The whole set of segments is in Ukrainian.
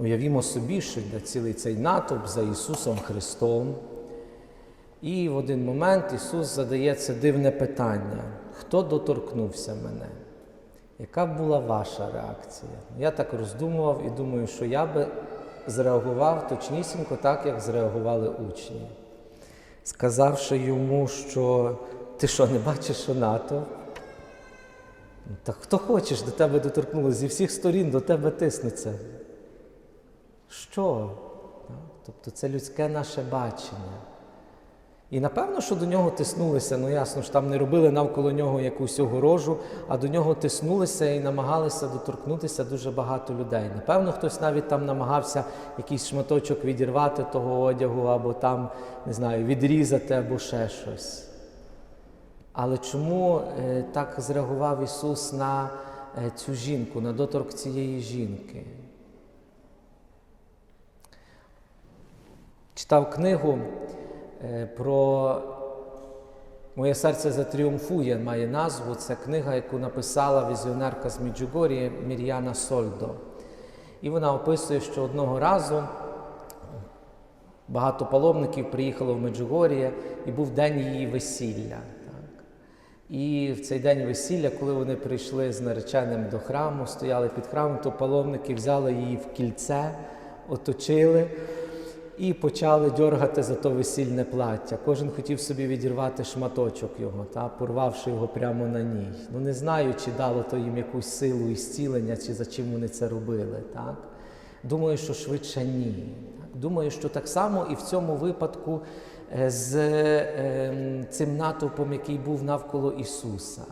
Уявімо собі, що йде цілий цей натовп за Ісусом Христом. І в один момент Ісус задає це дивне питання: хто доторкнувся мене? Яка була ваша реакція? Я так роздумував і думаю, що я би зреагував точнісінько так, як зреагували учні, сказавши йому, що ти що, не бачиш, що натовп? Ну, Та хто хочеш до тебе доторкнулося, зі всіх сторін до тебе тиснеться. Що? Тобто це людське наше бачення. І напевно, що до нього тиснулися, ну ясно ж там не робили навколо нього якусь огорожу, а до нього тиснулися і намагалися доторкнутися дуже багато людей. Напевно, хтось навіть там намагався якийсь шматочок відірвати того одягу, або там, не знаю, відрізати, або ще щось. Але чому е, так зреагував Ісус на е, цю жінку, на доторк цієї жінки? Читав книгу е, про Моє серце затріумфує, має назву. Це книга, яку написала візіонерка з Міджугорії Мір'яна Сольдо. І вона описує, що одного разу багато паломників приїхало в Меджугор'я і був день її весілля. І в цей день весілля, коли вони прийшли з нареченим до храму, стояли під храмом, то паломники взяли її в кільце, оточили і почали дьоргати за то весільне плаття. Кожен хотів собі відірвати шматочок його, та, порвавши його прямо на ній. Ну не знаю, чи дало то їм якусь силу і зцілення, чи за чим вони це робили. Так? Думаю, що швидше ні. Думаю, що так само і в цьому випадку е, з е, цим натовпом, який був навколо Ісуса.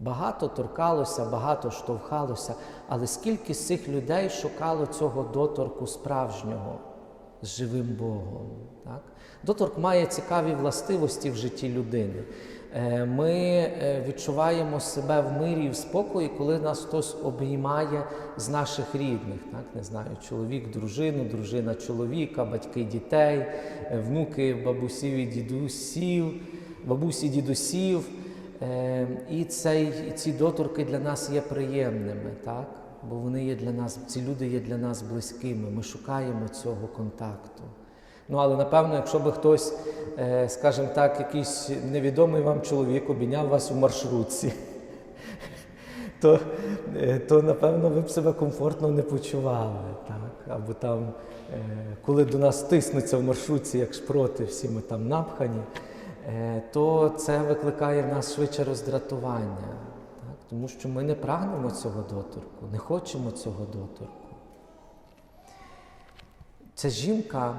Багато торкалося, багато штовхалося, але скільки з цих людей шукало цього доторку справжнього з живим Богом. Так? Доторк має цікаві властивості в житті людини. Е, Ми е, відчуваємо себе в мирі і в спокої, коли нас хтось обіймає з наших рідних. Так? Не знаю, чоловік, дружину, дружина чоловіка, батьки дітей, е, внуки бабусів і дідусів, бабусі дідусів. І цей, ці доторки для нас є приємними, так? Бо вони є для нас, ці люди є для нас близькими. Ми шукаємо цього контакту. Ну, але напевно, якщо би хтось, е, скажімо так, якийсь невідомий вам чоловік обійняв вас у маршрутці, то, е, то напевно ви б себе комфортно не почували. Так? Або там, е, коли до нас тиснуться в маршрутці, як шпроти, всі ми там напхані, то це викликає в нас швидше роздратування. Тому що ми не прагнемо цього доторку, не хочемо цього доторку. Це жінка,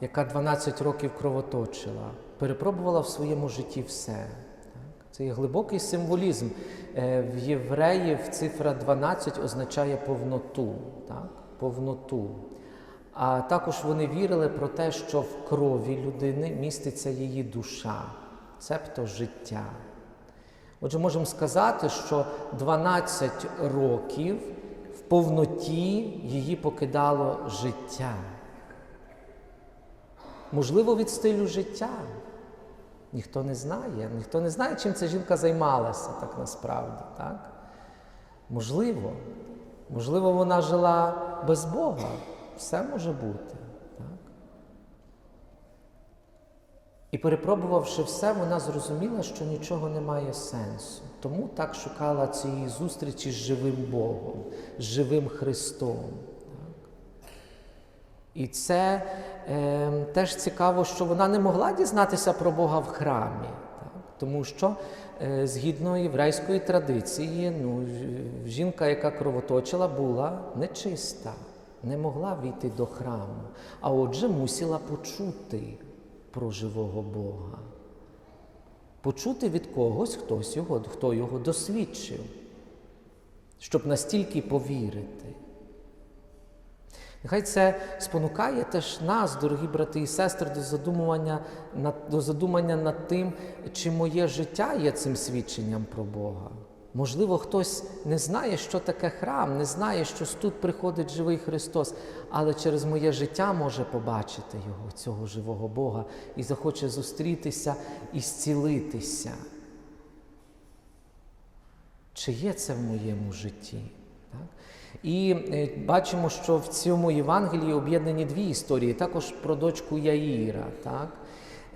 яка 12 років кровоточила, перепробувала в своєму житті все. Це є глибокий символізм. Е, В євреїв цифра 12 означає повноту. Так? повноту. А також вони вірили про те, що в крові людини міститься її душа, цебто життя. Отже, можемо сказати, що 12 років в повноті її покидало життя. Можливо, від стилю життя. Ніхто не знає. Ніхто не знає, чим ця жінка займалася так насправді. Так? Можливо. Можливо, вона жила без Бога. Все може бути. Так? І перепробувавши все, вона зрозуміла, що нічого не має сенсу. Тому так шукала цієї зустрічі з живим Богом, з живим Христом. І це е, теж цікаво, що вона не могла дізнатися про Бога в храмі. Так? Тому що е, згідно єврейської традиції, ну, жінка, яка кровоточила, була нечиста, не могла війти до храму, а отже мусила почути про живого Бога. Почути від когось, хтось його, хто його досвідчив, щоб настільки повірити. Нехай це спонукає теж нас, дорогі брати і сестри, до задумування до задумання над тим, чи моє життя є цим свідченням про Бога. Можливо, хтось не знає, що таке храм, не знає, що тут приходить живий Христос, але через моє життя може побачити Його, цього живого Бога, і захоче зустрітися і зцілитися. Чи є це в моєму житті? Так? І е, бачимо, що в цьому Євангелії об'єднані дві історії, також про дочку Яїра. Так?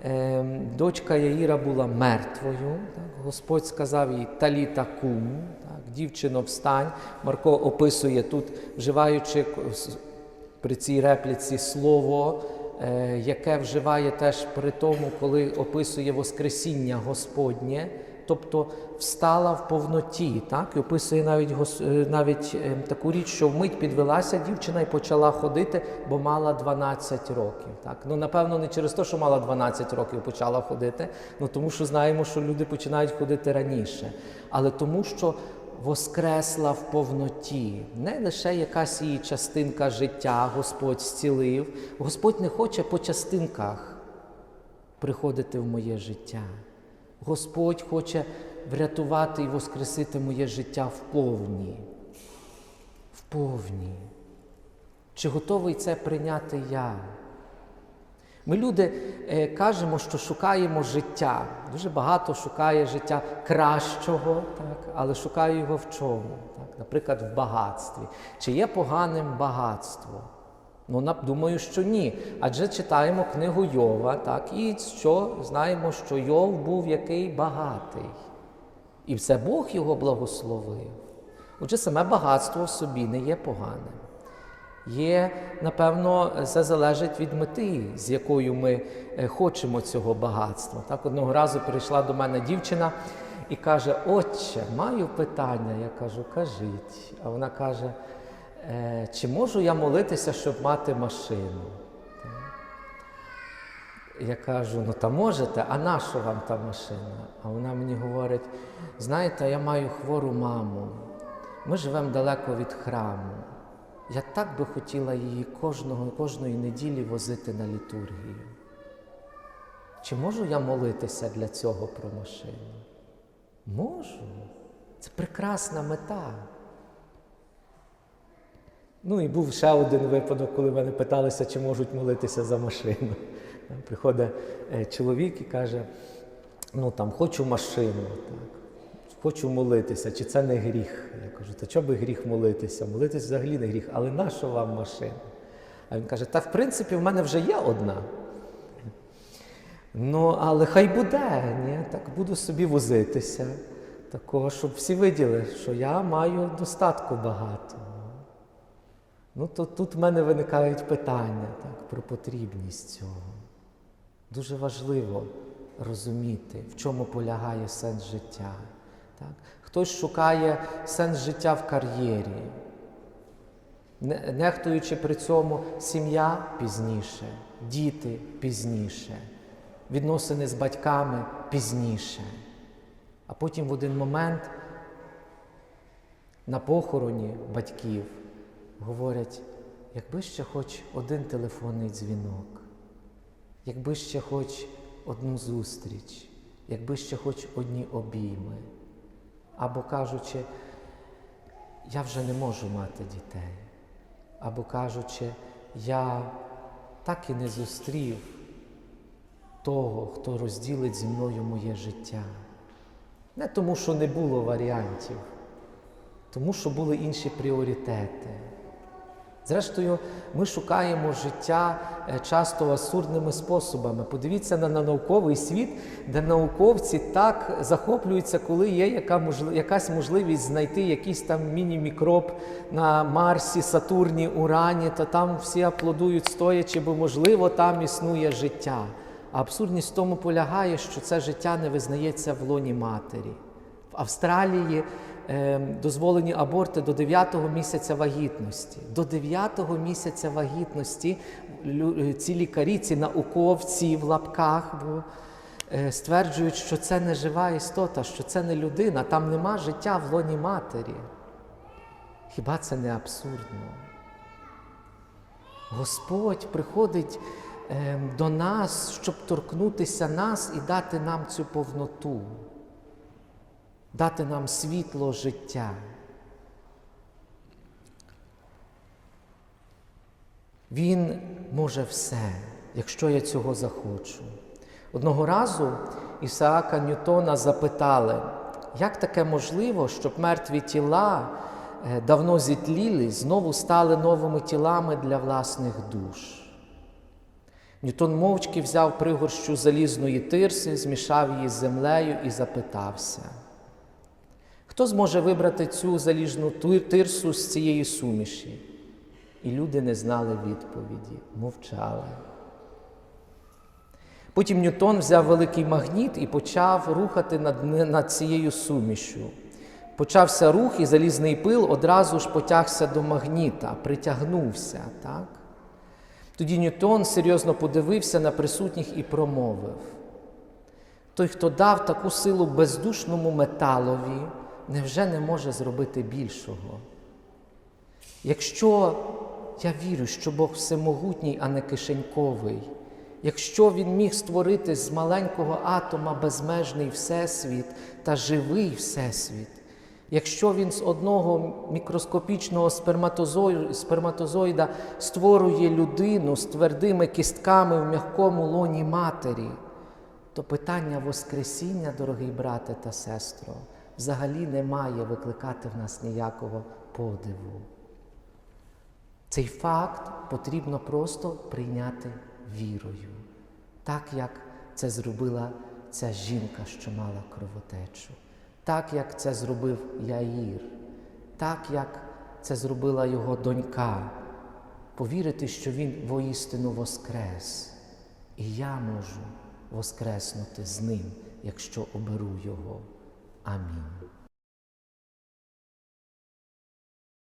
Е, Дочка Яїра була мертвою. Так? Господь сказав їй Таліта кум, так? дівчино, встань. Марко описує тут, вживаючи при цій репліці слово, е, яке вживає теж при тому, коли описує Воскресіння Господнє, тобто встала в повноті, так? і описує навіть, е, навіть е, таку річ, що вмить підвелася дівчина і почала ходити, бо мала 12 років. Так? Ну, напевно, не через те, що мала 12 років почала ходити, ну, тому що знаємо, що люди починають ходити раніше, але тому, що воскресла в повноті. Не лише якась її частинка життя Господь зцілив. Господь не хоче по частинках приходити в моє життя. Господь хоче врятувати і воскресити моє життя в повні. В повні. Чи готовий це прийняти я? Ми люди е, кажемо, що шукаємо життя. Дуже багато шукає життя кращого, так, але шукає його в чому? Так? Наприклад, в багатстві. Чи є поганим багатство? Ну, думаю, що ні. Адже читаємо книгу Йова, так, і що знаємо, що Йов був який багатий. І все Бог його благословив. Отже, саме багатство в собі не є поганим. Є, напевно, це залежить від мети, з якою ми е, хочемо цього багатства. Так, одного разу прийшла до мене дівчина і каже: Отче, маю питання. Я кажу, кажіть. А вона каже, «Е, чи можу я молитися, щоб мати машину? Я кажу, ну та можете, а на що вам та машина? А вона мені говорить: знаєте, я маю хвору маму. Ми живемо далеко від храму. Я так би хотіла її кожного, кожної неділі возити на літургію. Чи можу я молитися для цього про машину? Можу. Це прекрасна мета. Ну і був ще один випадок, коли мене питалися, чи можуть молитися за машину. Приходить е, чоловік і каже: ну там хочу машину, так, хочу молитися, чи це не гріх? Я кажу, та чого би гріх молитися? Молитися взагалі не гріх, але нащо вам машина? А він каже: та в принципі в мене вже є одна. Ну, але хай буде, ні? так буду собі возитися, такого, щоб всі виділи, що я маю достатку багато. Ну, то тут в мене виникають питання так, про потрібність цього. Дуже важливо розуміти, в чому полягає сенс життя. Так? Хтось шукає сенс життя в кар'єрі, нехтуючи при цьому сім'я пізніше, діти пізніше, відносини з батьками пізніше. А потім в один момент на похороні батьків говорять, якби ще хоч один телефонний дзвінок, якби ще хоч одну зустріч, якби ще хоч одні обійми. Або кажучи, я вже не можу мати дітей. Або кажучи, я так і не зустрів того, хто розділить зі мною моє життя. Не тому, що не було варіантів, тому що були інші пріоритети. Зрештою, ми шукаємо життя е, часто абсурдними способами. Подивіться на, на науковий світ, де науковці так захоплюються, коли є яка можли- якась можливість знайти якийсь там міні-мікроб на Марсі, Сатурні, Урані, то там всі аплодують стоячи, бо можливо там існує життя. А абсурдність в тому полягає, що це життя не визнається в лоні матері. В Австралії е, дозволені аборти до 9-го місяця вагітності. До 9-го місяця вагітності е, ці лікарі, ці науковці в лапках е, стверджують, що це не жива істота, що це не людина, там нема життя в лоні матері. Хіба це не абсурдно? Господь приходить е, до нас, щоб торкнутися нас і дати нам цю повноту, дати нам світло життя. Він може все, якщо я цього захочу. Одного разу Ісаака Ньютона запитали, як таке можливо, щоб мертві тіла е, давно зітліли, знову стали новими тілами для власних душ. Ньютон мовчки взяв пригорщу залізної тирси, змішав її з землею і запитався. Хто зможе вибрати цю заліжну тирсу з цієї суміші? І люди не знали відповіді, мовчали. Потім Ньютон взяв великий магніт і почав рухати над, над цією сумішю. Почався рух, і залізний пил одразу ж потягся до магніта, притягнувся. Так? Тоді Ньютон серйозно подивився на присутніх і промовив: той, хто дав таку силу бездушному металові, невже не може зробити більшого? Якщо я вірю, що Бог всемогутній, а не кишеньковий, якщо Він міг створити з маленького атома безмежний всесвіт та живий всесвіт, якщо він з одного мікроскопічного сперматозоїда створює людину з твердими кістками в м'якому лоні матері, то питання Воскресіння, дорогий брате та сестро, взагалі не має викликати в нас ніякого подиву. Цей факт потрібно просто прийняти вірою, так як це зробила ця жінка, що мала кровотечу, так як це зробив Яїр, так як це зробила його донька. Повірити, що він воістину воскрес, і я можу воскреснути з ним, якщо оберу його. 阿明。